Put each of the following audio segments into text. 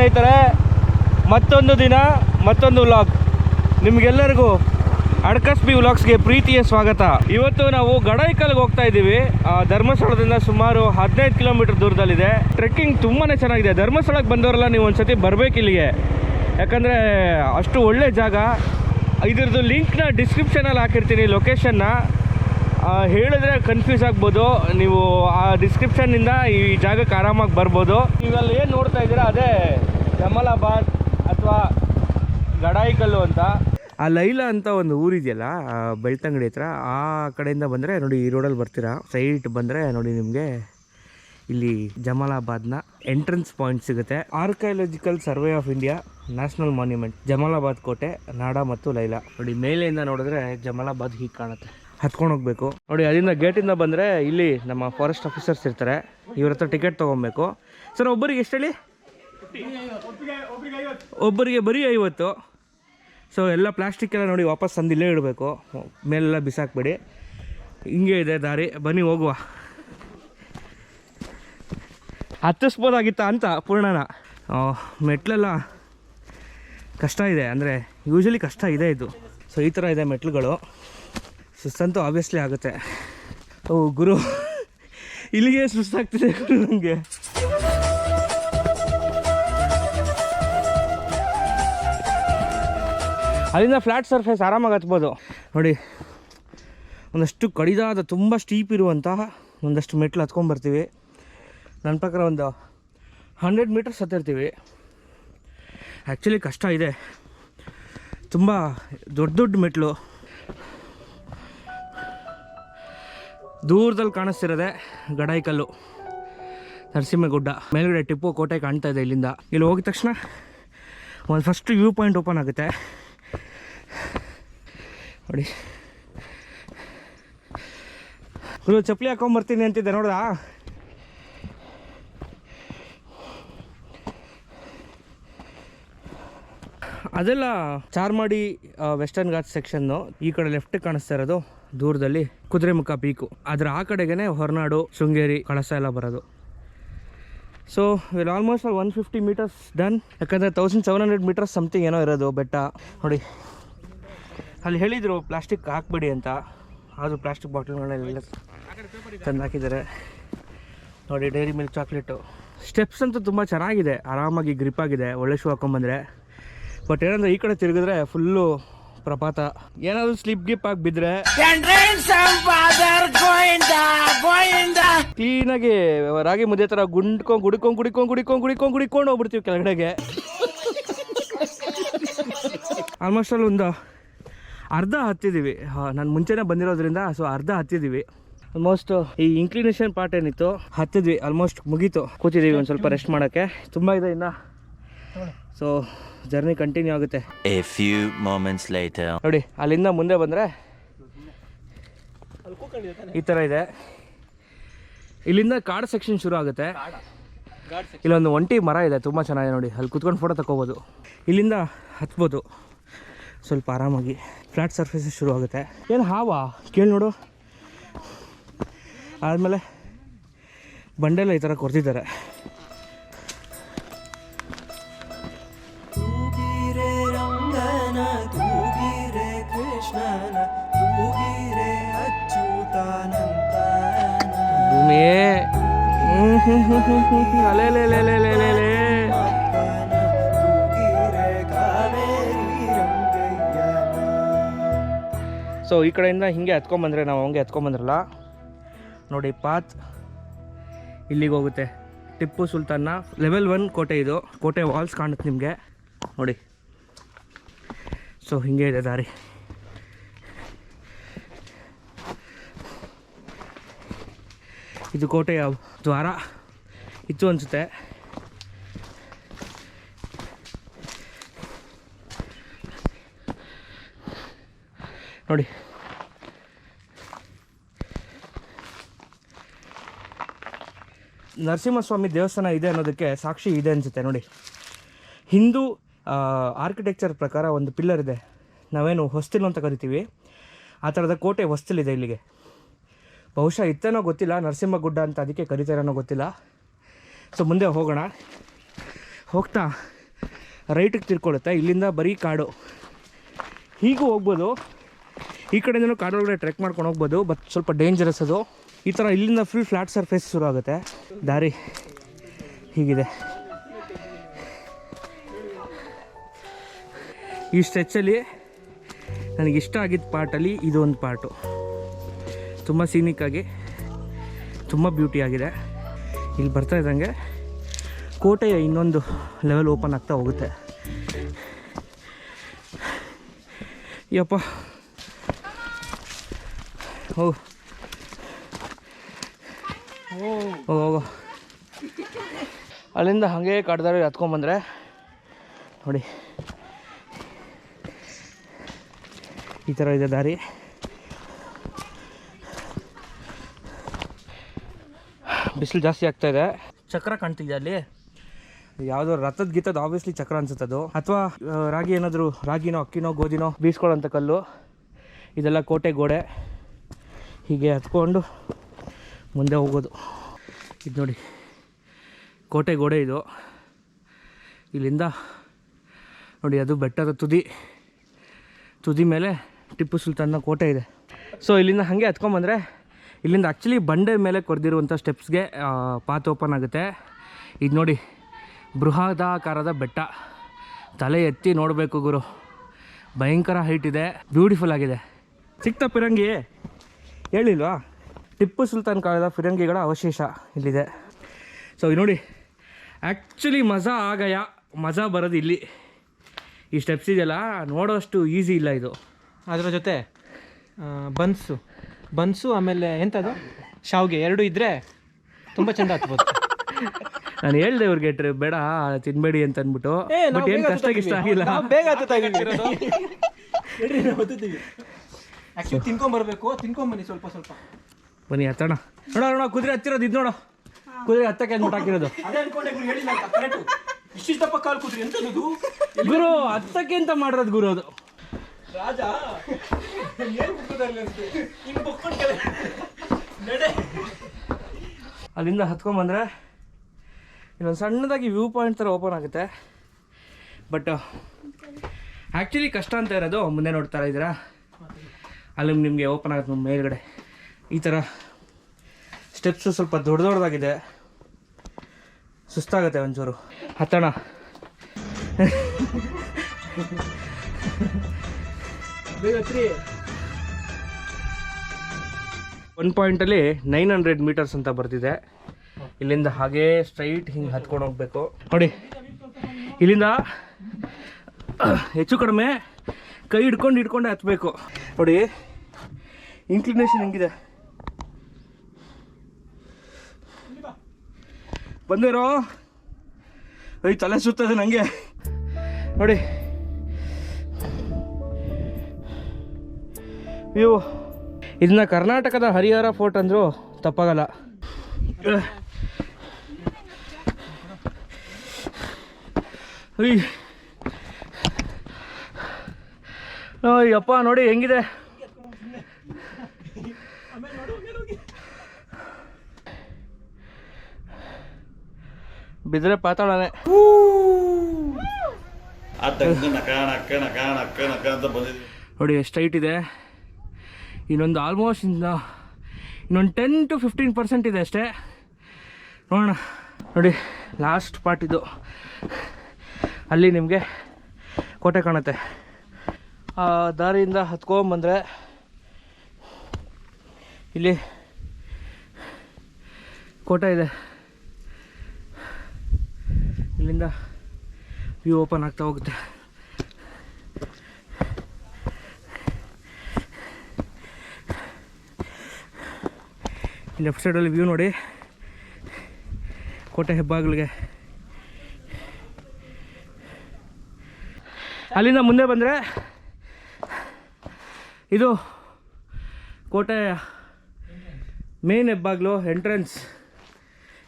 ಸ್ನೇಹಿತರೆ, ಮತ್ತೊಂದು ದಿನ, ಮತ್ತೊಂದು ವ್ಲಾಗ್ ನಿಮಗೆಲ್ಲರಿಗೂ ಅಡ್ಕಸ್ಬಿ ವ್ಲಾಗ್ಸ್ಗೆ ಪ್ರೀತಿಯ ಸ್ವಾಗತ. ಇವತ್ತು ನಾವು ಗಡೈಕಲ್ಗೆ ಹೋಗ್ತಾ ಇದ್ದೀವಿ. ಧರ್ಮಸ್ಥಳದಿಂದ ಸುಮಾರು ಹದಿನೈದು ಕಿಲೋಮೀಟರ್ ದೂರದಲ್ಲಿದೆ. ಟ್ರೆಕ್ಕಿಂಗ್ ತುಂಬಾ ಚೆನ್ನಾಗಿದೆ. ಧರ್ಮಸ್ಥಳಕ್ಕೆ ಬಂದವರೆಲ್ಲ ನೀವು ಒಂದ್ಸತಿ ಬರಬೇಕು ಇಲ್ಲಿಗೆ. ಯಾಕಂದರೆ ಅಷ್ಟು ಒಳ್ಳೆ ಜಾಗ. ಇದ್ರದ್ದು ಲಿಂಕ್ನ ಡಿಸ್ಕ್ರಿಪ್ಷನಲ್ಲಿ ಹಾಕಿರ್ತೀನಿ ಲೊಕೇಶನ್ನ ಹೇಳಿದ್ರೆ ಕನ್ಫ್ಯೂಸ್ ಆಗ್ಬೋದು. ನೀವು ಆ ಡಿಸ್ಕ್ರಿಪ್ಷನ್ನಿಂದ ಈ ಜಾಗಕ್ಕೆ ಆರಾಮಾಗಿ ಬರ್ಬೋದು. ನೀವಲ್ಲಿ ಏನು ನೋಡ್ತಾ ಇದ್ದೀರಾ? ಅದೇ ಜಮಲಾಬಾದ್ ಅಥವಾ ಗಡಾಯಿಕಲ್ಲು ಅಂತ. ಆ ಲೈಲಾ ಅಂತ ಒಂದು ಊರಿದೆಯಲ್ಲ ಬೆಳ್ತಂಗಡಿ ಹತ್ರ, ಆ ಕಡೆಯಿಂದ ಬಂದರೆ ನೋಡಿ ಈ ರೋಡಲ್ಲಿ ಬರ್ತೀರಾ? ಸೈಟ್ ಬಂದರೆ ನೋಡಿ ನಿಮಗೆ ಇಲ್ಲಿ ಜಮಾಲಾಬಾದ್ನ ಎಂಟ್ರೆನ್ಸ್ ಪಾಯಿಂಟ್ ಸಿಗುತ್ತೆ. Archaeological survey of India national monument Jamalabad ಕೋಟೆ, ನಾಡ ಮತ್ತು ಲೈಲಾ. ನೋಡಿ, ಮೇಲೆಯಿಂದ ನೋಡಿದ್ರೆ ಜಮಾಲಾಬಾದ್ ಹೀಗೆ ಕಾಣುತ್ತೆ. ಹತ್ಕೊಂಡು ಹೋಗ್ಬೇಕು. ನೋಡಿ, ಅಲ್ಲಿಂದ ಗೇಟಿಂದ ಬಂದರೆ ಇಲ್ಲಿ ನಮ್ಮ ಫಾರೆಸ್ಟ್ ಆಫೀಸರ್ಸ್ ಇರ್ತಾರೆ. ಇವ್ರ ಹತ್ರ ಟಿಕೆಟ್ ತೊಗೊಬೇಕು. ಸರ್, ಒಬ್ಬರಿಗೆ ಎಷ್ಟು ಹೇಳಿ? ಒಬ್ಬರಿಗೆ ಬರೀ ಐವತ್ತು. ಸೊ ಎಲ್ಲ ಪ್ಲಾಸ್ಟಿಕ್ ಎಲ್ಲ ನೋಡಿ ವಾಪಸ್ ತಂದು ಇಲ್ಲೇ ಇಡಬೇಕು. ಮೇಲೆಲ್ಲ ಬಿಸಾಕ್ಬೇಡಿ. ಹಿಂಗೆ ಇದೆ ದಾರಿ. ಬನ್ನಿ, ಹೋಗುವ. ಹತ್ತಿಸ್ಬೋದಾಗಿತ್ತ ಅಂತ ಪೂರ್ಣನ. ಮೆಟ್ಲೆಲ್ಲ ಕಷ್ಟ ಇದೆ. ಅಂದರೆ ಯೂಶಲಿ ಕಷ್ಟ ಇದೆ ಇದು. ಸೊ ಈ ಥರ ಇದೆ ಮೆಟ್ಲುಗಳು. ಸುಸ್ತಂತೂ ಆಬ್ವಿಯಸ್ಲಿ ಆಗುತ್ತೆ. ಓ, ಗುರು. ಇಲ್ಲಿಗೆ ಸುಸ್ತಾಗ್ತಿದೆ ಗುರು ನನಗೆ ಅಲ್ಲಿಂದ ಫ್ಲ್ಯಾಟ್ ಸರ್ಫೇಸ್ ಆರಾಮಾಗಿ ಹತ್ಬೋದು. ನೋಡಿ, ಒಂದಷ್ಟು ಕಡಿದಾದ, ತುಂಬ ಸ್ಟೀಪ್ ಇರುವಂತಹ ಒಂದಷ್ಟು ಮೆಟ್ಲು ಹತ್ಕೊಂಡ್ಬರ್ತೀವಿ. ನನ್ನ ಪ್ರಕಾರ ಒಂದು ಹಂಡ್ರೆಡ್ ಮೀಟರ್ಸ್ ಹತ್ತಿರ್ತೀವಿ. ಆ್ಯಕ್ಚುಲಿ ಕಷ್ಟ ಇದೆ. ತುಂಬ ದೊಡ್ಡ ದೊಡ್ಡ ಮೆಟ್ಲು. ದೂರದಲ್ಲಿ ಕಾಣಿಸ್ತಿರೋದೆ ಗಡಾಯಿಕಲ್ಲು ನರಸಿಂಹಗುಡ್ಡ. ಮೇಲ್ಗಡೆ ಟಿಪ್ಪು ಕೋಟೆ ಕಾಣ್ತಾ ಇದೆ ಇಲ್ಲಿಂದ. ಇಲ್ಲಿ ಹೋಗಿದ ತಕ್ಷಣ ಒಂದು ಫಸ್ಟ್ ವ್ಯೂ ಪಾಯಿಂಟ್ ಓಪನ್ ಆಗುತ್ತೆ. ನೋಡಿ. ಗುರು, ಚಪ್ಪಲಿ ಹಾಕೊಂಬರ್ತೀನಿ ಅಂತಿದ್ದೆ, ನೋಡ್ದಾ? ಅದೆಲ್ಲ ಚಾರ್ಮಾಡಿ ವೆಸ್ಟರ್ನ್ ಘಾಟ್ ಸೆಕ್ಷನ್ನು ಈ ಕಡೆ ಲೆಫ್ಟಿಗೆ ಕಾಣಿಸ್ತಾ ಇರೋದು. ದೂರದಲ್ಲಿ ಕುದುರೆಮುಖ ಪೀಕು. ಅದರ ಆ ಕಡೆಗೇನೆ ಹೊರನಾಡು, ಶೃಂಗೇರಿ, ಕಳಸ ಎಲ್ಲ ಬರೋದು. So will almost one fifty meters done ಯಾಕಂದರೆ thousand seven hundred meters something ಏನೋ ಇರೋದು ಬೆಟ್ಟ. ನೋಡಿ, ಅಲ್ಲಿ ಹೇಳಿದರು ಪ್ಲಾಸ್ಟಿಕ್ ಹಾಕ್ಬೇಡಿ ಅಂತ. ಆದರೂ ಪ್ಲಾಸ್ಟಿಕ್ ಬಾಟ್ಲ್ಗಳನ್ನೆಲ್ಲ ತಂದು ಹಾಕಿದ್ದಾರೆ. ನೋಡಿ ಡೈರಿ ಮಿಲ್ಕ್ ಚಾಕ್ಲೇಟು ಸ್ಟೆಪ್ಸ್ ಅಂತೂ ತುಂಬ ಚೆನ್ನಾಗಿದೆ. ಆರಾಮಾಗಿ ಗ್ರಿಪ್ ಆಗಿದೆ. ಒಳ್ಳೆ ಶೂ ಹಾಕೊಂಬಂದರೆ ಬಟ್ ಏನಂದರೆ ಈ ಕಡೆ ತಿರುಗಿದ್ರೆ ಫುಲ್ಲು ಪ್ರಪಾತ. ಏನಾದ್ರು ಸ್ಲಿಪ್ ಗಿಪ್ ಆಗಿ ಕ್ಲೀನ್ ಆಗಿ ರಾಗಿ ಮುದ್ದೆ ತರ ಗುಂಡ್ಕೊಂಡು, ಗುಡಿಕೊಂಡ್ ಗುಡಿಕೊಂಡ್ ಗುಡಿಕೊಂಡ್ ಗುಡಿಕೊಂಡ್ ಗುಡಿಕೊಂಡ್ ಹೋಗ್ಬಿಡ್ತೀವಿ ಕೆಳಗಡೆಗೆ. ಆಲ್ಮೋಸ್ಟ್ ಅಲ್ಲಿ ಒಂದು ಅರ್ಧ ಹತ್ತಿದ್ದೀವಿ ನಾನು ಮುಂಚೆನೇ ಬಂದಿರೋದ್ರಿಂದ ಸೊ ಅರ್ಧ ಹತ್ತಿದ್ದೀವಿ ಆಲ್ಮೋಸ್ಟ್ ಈ ಇನ್ಕ್ಲಿನೇಷನ್ ಪಾರ್ಟ್ ಏನಿತ್ತು? ಹತ್ತಿದ್ವಿ ಆಲ್ಮೋಸ್ಟ್ ಮುಗೀತು. ಕೂತಿದ್ದೀವಿ ಒಂದು ಸ್ವಲ್ಪ ರೆಸ್ಟ್ ಮಾಡೋಕ್ಕೆ. ತುಂಬ ಇದೆ ಇನ್ನು. ಸೊ ಜರ್ನಿ ಕಂಟಿನ್ಯೂ ಆಗುತ್ತೆ. ಎ ಫ್ಯೂ ಮೊಮೆಂಟ್ಸ್ ಲೈಟ್ ನೋಡಿ ಅಲ್ಲಿಂದ ಮುಂದೆ ಬಂದರೆ ಈ ಥರ ಇದೆ. ಇಲ್ಲಿಂದ ಕಾಡು ಸೆಕ್ಷನ್ ಶುರು ಆಗುತ್ತೆ. ಇಲ್ಲೊಂದು ಒಂಟಿ ಮರ ಇದೆ ತುಂಬ ಚೆನ್ನಾಗಿದೆ ನೋಡಿ. ಅಲ್ಲಿ ಕುತ್ಕೊಂಡು ಫೋಟೋ ತಗೋಬೋದು ಇಲ್ಲಿಂದ ಹತ್ಬೋದು. ಸ್ವಲ್ಪ ಆರಾಮಾಗಿ ಫ್ಲಾಟ್ ಸರ್ಫೇಸ್ ಶುರು ಆಗುತ್ತೆ. ಏನು ಹಾವಾ? ಕೇಳಿ ನೋಡು. ಆದಮೇಲೆ ಬಂಡೆಲ್ಲ ಈ ಥರ ಕೊರ್ತಿದ್ದಾರೆ ಅಲೆ ಲೇ ಲೇ ಲೇ ಲೇ ಲೇ ಸೊ ಈ ಕಡೆಯಿಂದ ಹಿಂಗೆ ಹತ್ಕೊಂಬಂದ್ರೆ ನಾವು ಹಂಗೆ ಹತ್ಕೊಂಬಂದ್ರಲ್ಲ ನೋಡಿ ಪಾತ್ ಇಲ್ಲಿಗೆ ಹೋಗುತ್ತೆ. ಟಿಪ್ಪು ಸುಲ್ತಾನ್ನ ಲೆವೆಲ್ ಒನ್ ಕೋಟೆ ಇದು. ಕೋಟೆ ವಾಲ್ಸ್ ಕಾಣುತ್ತೆ ನಿಮಗೆ. ನೋಡಿ. ಸೊ ಹಿಂಗೆ ಇದೆ ದಾರಿ. ಇದು ಕೋಟೆಯ ದ್ವಾರ. ಇತ್ತು ಅನಿಸುತ್ತೆ. ನೋಡಿ. ನರಸಿಂಹಸ್ವಾಮಿ ದೇವಸ್ಥಾನ ಇದೆ ಅನ್ನೋದಕ್ಕೆ ಸಾಕ್ಷಿ ಇದೆ ಅನಿಸುತ್ತೆ, ನೋಡಿ. ಹಿಂದೂ ಆರ್ಕಿಟೆಕ್ಚರ್ ಪ್ರಕಾರ ಒಂದು ಪಿಲ್ಲರ್ ಇದೆ. ನಾವೇನು ಹೊಸ್ತಿಲು ಅಂತ ಕರಿತೀವಿ. ಆ ಥರದ ಕೋಟೆ ಹೊಸ್ತಿಲಿದೆ ಇಲ್ಲಿಗೆ. ಬಹುಶಃ ಇತ್ತೇನೋ ಗೊತ್ತಿಲ್ಲ ನರಸಿಂಹ ಗುಡ್ಡ ಅಂತ ಅದಕ್ಕೆ ಕರಿತಾರೇನೋ ಗೊತ್ತಿಲ್ಲ. ಸೊ ಮುಂದೆ ಹೋಗೋಣ. ಹೋಗ್ತಾ ರೈಟಿಗೆ ತಿರ್ಕೊಳ್ಳುತ್ತೆ, ಇಲ್ಲಿಂದ ಬರೀ ಕಾಡು. ಹೀಗೂ ಹೋಗ್ಬೋದು. ಈ ಕಡೆಯಿಂದನೂ ಕಾಡೊಳಗಡೆ ಟ್ರೆಕ್ ಮಾಡ್ಕೊಂಡು ಹೋಗ್ಬೋದು, ಬಟ್ ಸ್ವಲ್ಪ ಡೇಂಜರಸ್ ಅದು. ಈ ಥರ ಇಲ್ಲಿಂದ ಫುಲ್ ಫ್ಲಾಟ್ ಸರ್ಫೇಸ್ ಶುರು ಆಗುತ್ತೆ. ದಾರಿ ಹೀಗಿದೆ. ಈ ಸ್ಟ್ರೆಚ್ಚಲ್ಲಿ ನನಗೆ ಇಷ್ಟ ಆಗಿದ್ದ ಪಾರ್ಟಲ್ಲಿ ಇದೊಂದು ಪಾರ್ಟು ತುಂಬ ಸೀನಿಕ್ಕಾಗಿ ತುಂಬ ಬ್ಯೂಟಿ ಆಗಿದೆ. ಇಲ್ಲಿ ಬರ್ತಾ ಇದ್ದಂಗೆ ಕೋಟೆಯ ಇನ್ನೊಂದು ಲೆವೆಲ್ ಓಪನ್ ಆಗ್ತಾ ಹೋಗುತ್ತೆ. ಯಪ್ಪ. ಓ. ಹೋಗು ಅಲ್ಲಿಂದ ಹಾಗೆ ಕಾಡ್ದಾರ ಹತ್ಕೊಂಡ್ಬಂದ್ರೆ ನೋಡಿ. ಈ ಥರ ಇದೆ ದಾರಿ. ಬಿಸಿಲು ಜಾಸ್ತಿ ಆಗ್ತಾ ಇದೆ. ಚಕ್ರ ಕಾಣ್ತಿದೆ ಅಲ್ಲಿ. ಯಾವುದೋ ರಥದ ಗೀತದ ಆಬ್ವಿಯಸ್ಲಿ ಚಕ್ರ ಅನ್ಸುತ್ತೆ ಅದು. ಅಥವಾ ರಾಗಿ ಏನಾದರೂ ರಾಗಿನೋ ಅಕ್ಕಿನೋ ಗೋಧಿನೋ ಬೀಸ್ಕೊಳ್ಳೋಂಥ ಕಲ್ಲು. ಇದೆಲ್ಲ ಕೋಟೆ ಗೋಡೆ. ಹೀಗೆ ಹತ್ಕೊಂಡು ಮುಂದೆ ಹೋಗೋದು. ಇದು ನೋಡಿ. ಕೋಟೆ ಗೋಡೆ ಇದು. ಇಲ್ಲಿಂದ ನೋಡಿ ಅದು ಬೆಟ್ಟದ ತುದಿ. ತುದಿ ಮೇಲೆ ಟಿಪ್ಪು ಸುಲ್ತಾನ್ನ ಕೋಟೆ ಇದೆ. ಸೊ ಇಲ್ಲಿಂದ ಹಾಗೆ ಹತ್ಕೊಂಬಂದರೆ ಇಲ್ಲಿಂದ ಆ್ಯಕ್ಚುಲಿ ಬಂಡೆ ಮೇಲೆ ಕೊರೆದಿರುವಂಥ ಸ್ಟೆಪ್ಸ್ಗೆ ಪಾತ್ ಓಪನ್ ಆಗುತ್ತೆ. ಇದು ನೋಡಿ, ಬೃಹದಾಕಾರದ ಬೆಟ್ಟ. ತಲೆ ಎತ್ತಿ ನೋಡಬೇಕು ಗುರು. ಭಯಂಕರ ಹೈಟ್ ಇದೆ. ಬ್ಯೂಟಿಫುಲ್ ಆಗಿದೆ. ಸಿಕ್ತ ಫಿರಂಗಿ ಹೇಳಿಲ್ವಾ? ಟಿಪ್ಪು ಸುಲ್ತಾನ್ ಕಾಲದ ಫಿರಂಗಿಗಳ ಅವಶೇಷ ಇಲ್ಲಿದೆ. ಸೊ ನೋಡಿ ಆ್ಯಕ್ಚುಲಿ ಮಜಾ ಆಗಯ, ಮಜಾ ಬರೋದು ಇಲ್ಲಿ. ಈ ಸ್ಟೆಪ್ಸ್ ಇದೆಯಲ್ಲ, ನೋಡೋಷ್ಟು ಈಸಿ ಇಲ್ಲ ಇದು. ಅದರ ಜೊತೆ ಬನ್ಸು. ಬನ್ಸು ಆಮೇಲೆ ಎಂಥದ್ದು ಶಾವ್ಗೆ ಎರಡು ಇದ್ದರೆ ತುಂಬ ಚೆಂದ ಹತ್ಬೋದು ನಾನು ಹೇಳ್ದೆ ಇವ್ರಿಗೆ ಟ್ರಿ ಬೇಡ ತಿನ್ಬೇಡಿ ಅಂತ ಅಂದ್ಬಿಟ್ಟು. ಬಟ್ ಏನು ಕಷ್ಟ ಇಷ್ಟ ಆಗಿಲ್ಲ ಬೇಗ ಆ್ಯಕ್ಚುಲಿ ತಿನ್ಕೊಂಬರ್ಬೇಕು. ತಿನ್ಕೊಂಬನ್ನಿ ಸ್ವಲ್ಪ ಸ್ವಲ್ಪ. ಬನ್ನಿ ಹತ್ತೋಣ. ನೋಡ ನೋಡ ಕುದುರೆ ಹತ್ತಿರೋದು ಇದು ನೋಡೋ. ಕುದುರೆ ಹತ್ತಕ್ಕೆ ಅಂದ್ಬಿಟ್ಟು ಹಾಕಿರೋದು. ಅದೇ ಅನ್ಕೊಂಡೆ ಗುರು ಹೇಳಿಲ್ಲ ಅಂತ. ಕರೆಕ್ಟು ಇಷ್ಟಿಷ್ಟಪ್ಪ ಕಾಲು ಕೂತ್ರಿ ಎಂಥದ್ದು ಗುರು ಹತ್ತಕ್ಕೆ ಅಂತ ಮಾಡಿರೋದು ಗುರು ಅದು. ರಾಜ? ಅಲ್ಲಿಂದ ಹತ್ಕೊಂಬಂದ್ರೆ ಇನ್ನೊಂದು ಸಣ್ಣದಾಗಿ ವ್ಯೂ ಪಾಯಿಂಟ್ ಥರ ಓಪನ್ ಆಗುತ್ತೆ. ಬಟ್ ಆ್ಯಕ್ಚುಲಿ ಕಷ್ಟ ಅಂತ ಇರೋದು ಮುಂದೆ ನೋಡ್ತಾ ಇದ್ದೀರಾ? ಅಲ್ಲಿ ನಿಮಗೆ ಓಪನ್ ಆಗುತ್ತೆ ಮೇಲ್ಗಡೆ. ಈ ಥರ ಸ್ಟೆಪ್ಸು ಸ್ವಲ್ಪ ದೊಡ್ಡ ದೊಡ್ಡದಾಗಿದೆ. ಸುಸ್ತಾಗುತ್ತೆ ಒಂಚೂರು. ಹತ್ತೋಣ ಬೇಗ ಒನ್ ಪಾಯಿಂಟಲ್ಲಿ ನೈನ್ ಹಂಡ್ರೆಡ್ ಮೀಟರ್ಸ್ ಅಂತ ಬರ್ತಿದೆ. ಇಲ್ಲಿಂದ ಹಾಗೇ ಸ್ಟ್ರೈಟ್ ಹಿಂಗೆ ಹತ್ಕೊಂಡು ಹೋಗ್ಬೇಕು. ನೋಡಿ, ಇಲ್ಲಿಂದ, ಹೆಚ್ಚು ಕಡಿಮೆ ಕೈ ಹಿಡ್ಕೊಂಡು ಹಿಡ್ಕೊಂಡೆ ಹತ್ಬೇಕು. ನೋಡಿ ಇನ್ಕ್ಲಿನೇಷನ್ ಹೆಂಗಿದೆ? ಬಂದಿರೋ? ಐ ತಲೆ ಸುತ್ತದೆ ನನಗೆ ನೋಡಿ. ವ್ಯೂ ಇದನ್ನ ಕರ್ನಾಟಕದ ಹರಿಹರ ಫೋರ್ಟ್ ಅಂದರೂ ತಪ್ಪಾಗಲ್ಲ. ಅಯ್ಯಪ್ಪ ನೋಡಿ ಹೆಂಗಿದೆ. ಬಿದ್ರೆ ಪಾತಾಳನೆ. ನೋಡಿ ಎಷ್ಟು ಹೈಟ್ ಇದೆ. ಇನ್ನೊಂದು ಆಲ್ಮೋಸ್ಟ್ ಇಂದ ಇನ್ನೊಂದು ಟೆನ್ ಟು ಫಿಫ್ಟೀನ್ ಪರ್ಸೆಂಟ್ ಇದೆ ಅಷ್ಟೇ. ನೋಡೋಣ. ನೋಡಿ ಲಾಸ್ಟ್ ಪಾರ್ಟ್ ಇದು. ಅಲ್ಲಿ ನಿಮಗೆ ಕೋಟೆ ಕಾಣುತ್ತೆ. ಆ, ದಾರಿಯಿಂದ ಹತ್ಕೊಂಬಂದರೆ ಇಲ್ಲಿ ಕೋಟೆ ಇದೆ. ಇಲ್ಲಿಂದ ವ್ಯೂ ಓಪನ್ ಆಗ್ತಾ ಹೋಗುತ್ತೆ. ಲೆಫ್ಟ್ ಸೈಡಲ್ಲಿ ವ್ಯೂ ನೋಡಿ. ಕೋಟೆ ಹೆಬ್ಬಾಗಿಲಿಗೆ. ಅಲ್ಲಿಂದ ಮುಂದೆ ಬಂದರೆ ಇದು ಕೋಟೆ ಮೇನ್ ಹೆಬ್ಬಾಗ್ಲು ಎಂಟ್ರೆನ್ಸ್.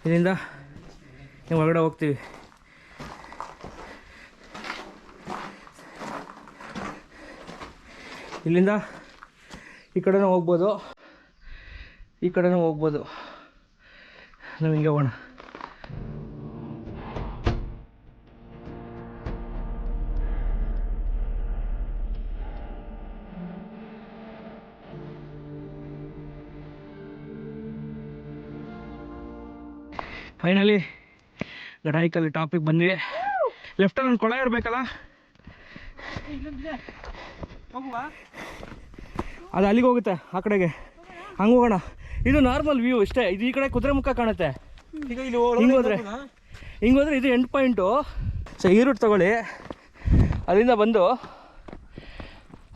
ಇಲ್ಲಿಂದ ನೀವು ಒಳಗಡೆ ಹೋಗ್ತೀವಿ. ಇಲ್ಲಿಂದ ಈ ಕಡೆನೂ ಹೋಗ್ಬೋದು. ಈ ಕಡೆನೂ ಹೋಗ್ಬೋದು. ನಾವು ಹಿಂಗೆ ಹೋಗೋಣ. ಫೈನಲಿ ಗಡಾಯಿಕಲ್ಲಿ ಟಾಪಿಗೆ ಬಂದಿದೆ ಲೆಫ್ಟಲ್ಲಿ ಕೊಳ ಇರಬೇಕಲ್ಲ? ಅದು ಅಲ್ಲಿಗೆ ಹೋಗುತ್ತೆ, ಆ ಕಡೆಗೆ. ಹಂಗೆ ಹೋಗೋಣ. ಇದು ನಾರ್ಮಲ್ ವ್ಯೂ ಇಷ್ಟೇ ಇದು ಈ ಕಡೆ ಕುದುರೆ ಮುಖ ಕಾಣುತ್ತೆ. ಹಿಂಗೋದ್ರೆ ಇಲ್ಲಿ ಹಿಂಗೆ ಹೋದ್ರೆ? ಹಿಂಗೆ ಇದು ಎಂಡ್ ಪಾಯಿಂಟು ಸೊ ಈ ರೂಟ್ ತಗೊಳ್ಳಿ. ಅಲ್ಲಿಂದ ಬಂದು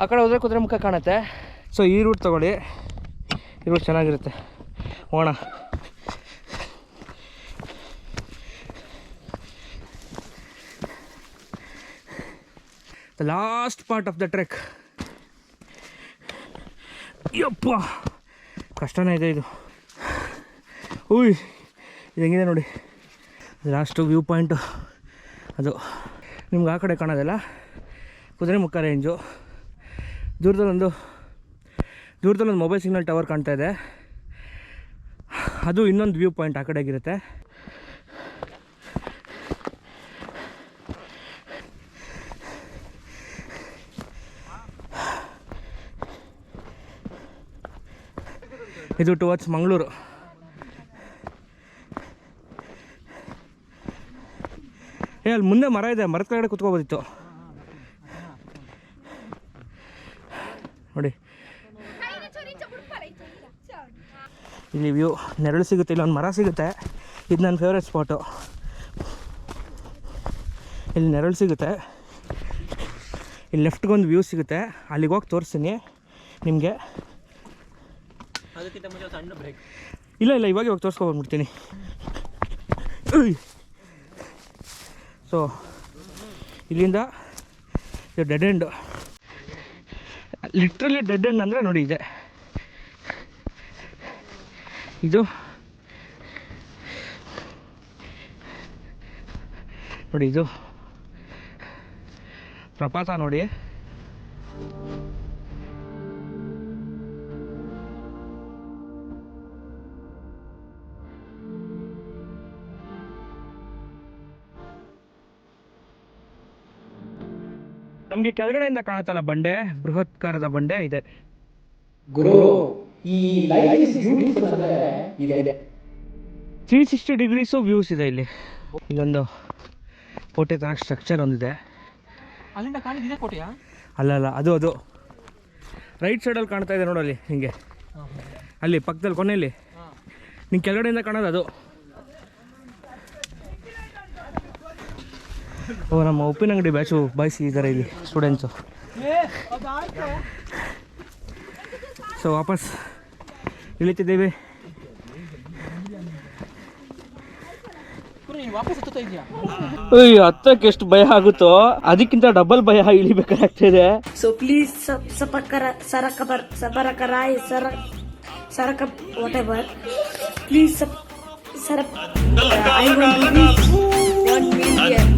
ಆ ಕಡೆ ಹೋದ್ರೆ ಕುದುರೆ ಮುಖ ಕಾಣುತ್ತೆ. ಸೊ ಈ ರೂಟ್ ತಗೊಳ್ಳಿ. ಈ ರೂಟ್ ಚೆನ್ನಾಗಿರುತ್ತೆ. ಹೋಗೋಣ. The last part of the trek ಯಪ್ಪ! ಕಷ್ಟನೇ ಇದೆ ಇದು. ಉಯ್, ಇದು ಹೆಂಗಿದೆ ನೋಡಿ. ಲಾಸ್ಟು ವ್ಯೂ ಪಾಯಿಂಟು ಅದು ನಿಮ್ಗೆ ಆ ಕಡೆ ಕಾಣೋದಲ್ಲ? ಕುದುರೆ ಮುಖ ರೇಂಜು ದೂರದಲ್ಲೊಂದು ದೂರದಲ್ಲೊಂದು ಮೊಬೈಲ್ ಸಿಗ್ನಲ್ ಟವರ್ ಕಾಣ್ತಾ ಇದೆ. ಅದು ಇನ್ನೊಂದು ವ್ಯೂ ಪಾಯಿಂಟ್ ಆ ಕಡೆಗಿರುತ್ತೆ. ಇದು ಟುವರ್ಡ್ಸ್ ಮಂಗಳೂರು ಏ, ಅಲ್ಲಿ ಮುಂದೆ ಮರ ಇದೆ, ಮರದ ಕೆಳಗಡೆ ಕುತ್ಕೋಬೋದಿತ್ತು. ನೋಡಿ. ಇಲ್ಲಿ ವ್ಯೂ ನೆರಳು ಸಿಗುತ್ತೆ, ಇಲ್ಲೊಂದು ಮರ ಸಿಗುತ್ತೆ. ಇದು ನನ್ನ ಫೇವ್ರೆಟ್ ಸ್ಪಾಟು ಇಲ್ಲಿ ನೆರಳು ಸಿಗುತ್ತೆ. ಇಲ್ಲಿ ಲೆಫ್ಟ್ಗೊಂದು ವ್ಯೂ ಸಿಗುತ್ತೆ. ಅಲ್ಲಿಗೆ ಹೋಗಿ ತೋರಿಸ್ತೀನಿ ನಿಮಗೆ. ಅದಕ್ಕಿಂತ ಮುಂಚೆ ಸಣ್ಣ ಬ್ರೇಕ್ ಇಲ್ಲ ಇಲ್ಲ, ಇವಾಗ ಇವಾಗ ತೋರಿಸ್ಕೊಬಂದ್ಬಿಡ್ತೀನಿ ಸೊ ಇಲ್ಲಿಂದ ಇದು dead end literally dead end ಅಂದರೆ ನೋಡಿ ಇದೆ. ಇದು ನೋಡಿ ಇದು ಪ್ರಪಾತ ನೋಡಿ. ನಮಗೆ ಕೆಳಗಡೆಯಿಂದ ಕಾಣುತ್ತಲ್ಲ ಬಂಡೆ ಬೃಹತ್ಕಾರದ ಬಂಡೆ ಇದೆ. ಗುರು ಈ ತ್ರೀ ಸಿಕ್ಸ್ಟಿ ಡಿಗ್ರೀಸು ವ್ಯೂಸ್ ಇದೆ ಇಲ್ಲಿ. ಇಲ್ಲೊಂದು ಕೋಟೆ ಥರ ಸ್ಟ್ರಕ್ಚರ್ ಒಂದಿದೆ. ಅಲ್ಲಿಂದ ಕಾಣಿದಿದೆ ಕೋಟೆಯಾ? ಅಲ್ಲ ಅದು ಅದು. ರೈಟ್ ಸೈಡಲ್ಲಿ ಕಾಣ್ತಾ ಇದೆ ನೋಡಲ್ಲಿ ಹಿಂಗೆ. ಅಲ್ಲಿ ಪಕ್ಕದಲ್ಲಿ ಕೊನೆಯಲ್ಲಿ. ನಿಂಗೆ ಕೆಳಗಡೆಯಿಂದ ಕಾಣೋದು ಅದು. ಓ ನಮ್ಮ ಉಪ್ಪಿನಂಗಡಿ ಬ್ಯಾಚು ಬಾಯ್ಸ್ ಇದ್ದಾರೆ ಇಲ್ಲಿ ಸ್ಟೂಡೆಂಟ್ಸು ಸೊ ವಾಪಸ್ ಇಳಿತಿದ್ದೀವಿ ಅಯ್ಯೋ ಹತ್ತಕ್ಕೆ ಎಷ್ಟು ಭಯ ಆಗುತ್ತೋ ಅದಕ್ಕಿಂತ ಡಬಲ್ ಭಯ ಇಳಿಬೇಕಾಗ್ತಿದೆ ಸೊ ಪ್ಲೀಸ್ sub ಸರಕ sarakabar sabarakarai ಸರಕ sarakap whatever. Please sub sarak. I one million